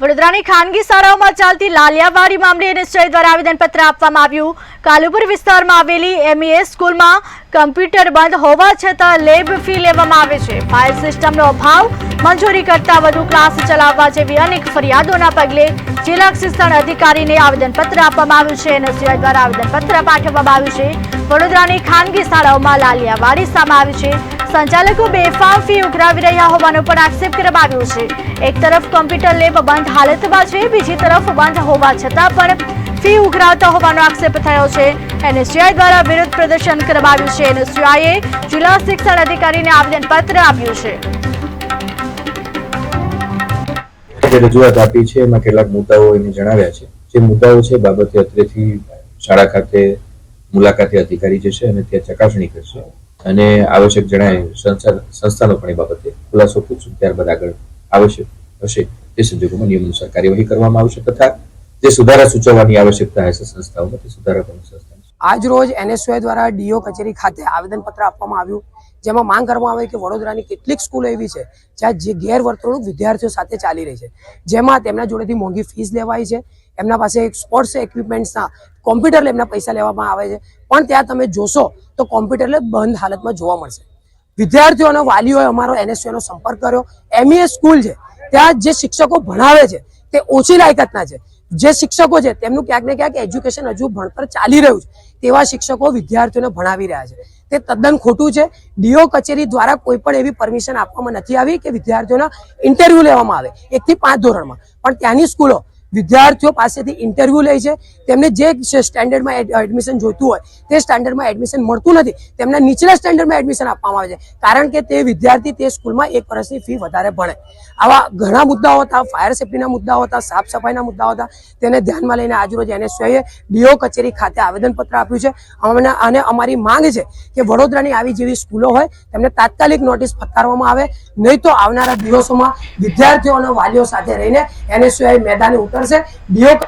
વડોદરાની ખાનગી શાળાઓમાં ચાલતી લાલિયાવાડી મામલે એનએસઆઈ દ્વારા આવેદનપત્ર આપવામાં આવ્યું. કાલુપુર વિસ્તારમાં આવેલી એમઈએસ સ્કૂલમાં કમ્પ્યુટર બંધ હોવા છતાં લેબ ફી લેવામાં આવે છે. ફાઇલ સિસ્ટમનો અભાવ, મંજૂરી કરતા વધુ ક્લાસ ચલાવવા જેવી અનેક ફરિયાદોના પગલે જિલ્લા શિક્ષણ અધિકારીને આવેદનપત્ર આપવામાં આવ્યું છે. એનએસઆઈ દ્વારા આવેદનપત્ર પાઠવવામાં આવ્યું છે. વડોદરાની ખાનગી શાળાઓમાં લાલિયાવાડી સામે આવી છે. સંચાલકો બેફામ ફી ઉઘરાવી રહ્યા હોવાનો પણ આક્ષેપ કરવામાં આવ્યો છે. એક તરફ કોમ્પ્યુટર લેબ બંધ હાલતમાં છે, બીજી તરફ બંધ હોવા છતાં પણ ફી ઉઘરાવતા હોવાનો આક્ષેપ થયો છે. એનએસયુઆઈ દ્વારા વિરોધ પ્રદર્શન કરવામાં આવ્યું છે. એનએસયુઆઈએ જિલ્લા શિક્ષણ અધિકારીને આવેદનપત્ર આપ્યું છે. રજૂઆત આપી છે, એમાં કેટલાક મુદ્દાઓ એને જણાવ્યા છે. જે મુદ્દાઓ છે, બાબતે અત્રેથી શાળા ખાતે મુલાકાતી અધિકારી જશે અને ત્યાં ચકાસણી કરશે. અને આવશ્યક જણાય સંસ્થાનો પણ એ બાબતે ખુલાસો પૂછશું ત્યારબાદ આગળ આવશ્યક હશે તે સંજોગોમાં નિયમ અનુસાર કાર્યવાહી કરવામાં આવશે તથા જે સુધારા સૂચવવાની આવશ્યકતા હશે સંસ્થાઓમાં, તે સુધારા પણ સંસ્થા આજ રોજ એનએસયુઆઈ દ્વારા ડીઓ કચેરી ખાતે આવેદનપત્ર આપવામાં આવ્યું. જેમાં માંગ કરવામાં આવી કે વડોદરાની કેટલીક સ્કૂલો એવી છે જ્યાં જે ગેરવર્તણૂક વિદ્યાર્થીઓ સાથે ચાલી રહી છે. જેમાં તેમના જોડેથી મોંઘી ફીસ લેવાય છે, એમના પાસે સ્પોર્ટ્સ ઇક્વિપમેન્ટ્સના કોમ્પ્યુટર લેબના પૈસા લેવામાં આવે છે. પણ ત્યાં તમે જોશો તો કોમ્પ્યુટર લેબ બંધ હાલતમાં જોવા મળશે. વિદ્યાર્થીઓ અને વાલીઓએ અમારો એનએસયુનો સંપર્ક કર્યો. એમઈએસ સ્કૂલ છે. ત્યાં જે શિક્ષકો ભણાવે છે, તે ઓછી લાયકાતના છે. જે શિક્ષકો છે, તેમનું ક્યાંક ને ક્યાંક એજ્યુકેશન હજુ ભણતર ચાલી રહ્યું છે. તેવા શિક્ષકો વિદ્યાર્થીઓને ભણાવી રહ્યા છે. તે તદ્દન ખોટું છે. ડીઓ કચેરી દ્વારા કોઈ પણ એવી પરમિશન આપવામાં નથી આવી કે વિદ્યાર્થીઓના ઇન્ટરવ્યુ લેવામાં આવે. એકથી પાંચ ધોરણમાં. પણ ત્યાંની સ્કૂલો વિદ્યાર્થીઓ પાસેથી ઇન્ટરવ્યૂ લે છે. તેમને જે સ્ટેન્ડર્ડમાં એડમિશન જોઈતું હોય, તે સ્ટાન્ડર્ડમાં એડમિશન મળતું નથી. તેમને નીચલા સ્ટેન્ડર્ડમાં એડમિશન આપવામાં આવે છે. કારણ કે તે વિદ્યાર્થી તે સ્કૂલમાં એક વર્ષની ફી વધારે ભણે. આવા ઘણા મુદ્દાઓ હતા. ફાયર સેફ્ટીના મુદ્દાઓ હતા, સાફ સફાઈના મુદ્દાઓ હતા. તેને ધ્યાનમાં લઈને આજરોજ એનએસયુએ ડીઓ કચેરી ખાતે આવેદનપત્ર આપ્યું છે. અમને અને અમારી માંગ છે કે વડોદરાની આવી જેવી સ્કૂલો હોય, તેમને તાત્કાલિક નોટિસ ફટકારવામાં આવે. નહીં તો આવનારા દિવસોમાં વિદ્યાર્થીઓ અને વાલીઓ સાથે રહીને એનએસયુઆઈ મેદાને ઉતરશે. ડીઓ